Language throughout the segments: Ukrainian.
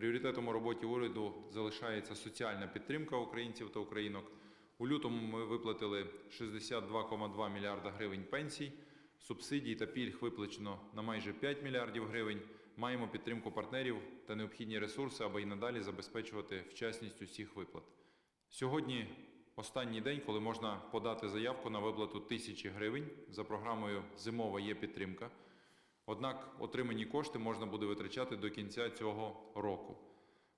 Пріоритетом у роботі уряду залишається соціальна підтримка українців та українок. У лютому ми виплатили 62,2 мільярда гривень пенсій. Субсидій та пільг виплачено на майже 5 мільярдів гривень. Маємо підтримку партнерів та необхідні ресурси, аби і надалі забезпечувати вчасність усіх виплат. Сьогодні останній день, коли можна подати заявку на виплату тисячі гривень за програмою Зимова є підтримка. Однак отримані кошти можна буде витрачати до кінця цього року.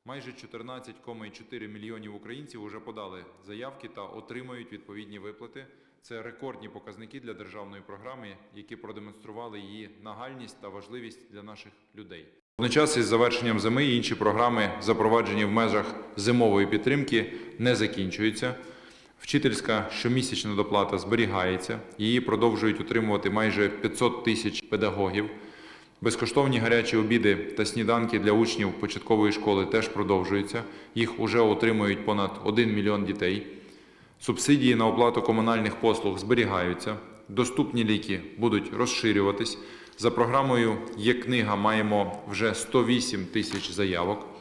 Майже 14,4 мільйонів українців вже подали заявки та отримають відповідні виплати. Це рекордні показники для державної програми, які продемонстрували її нагальність та важливість для наших людей. Водночас із завершенням зими інші програми, запроваджені в межах зимової підтримки, не закінчуються. Вчительська щомісячна доплата зберігається, її продовжують отримувати майже 500 тисяч педагогів. Безкоштовні гарячі обіди та сніданки для учнів початкової школи теж продовжуються. Їх уже отримують понад 1 мільйон дітей. Субсидії на оплату комунальних послуг зберігаються. Доступні ліки будуть розширюватись. За програмою є книга. Маємо вже 108 тисяч заявок.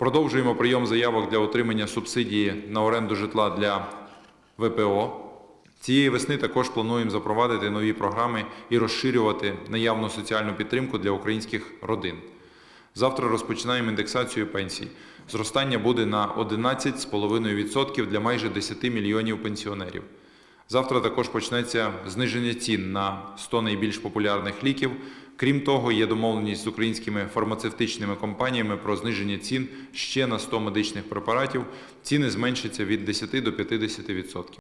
Продовжуємо прийом заявок для отримання субсидії на оренду житла для ВПО. Цієї весни також плануємо запровадити нові програми і розширювати наявну соціальну підтримку для українських родин. Завтра розпочинаємо індексацію пенсій. Зростання буде на 11,5% для майже 10 мільйонів пенсіонерів. Завтра також почнеться зниження цін на 100 найбільш популярних ліків. Крім того, є домовленість з українськими фармацевтичними компаніями про зниження цін ще на 100 медичних препаратів. Ціни зменшаться від 10 до 50%.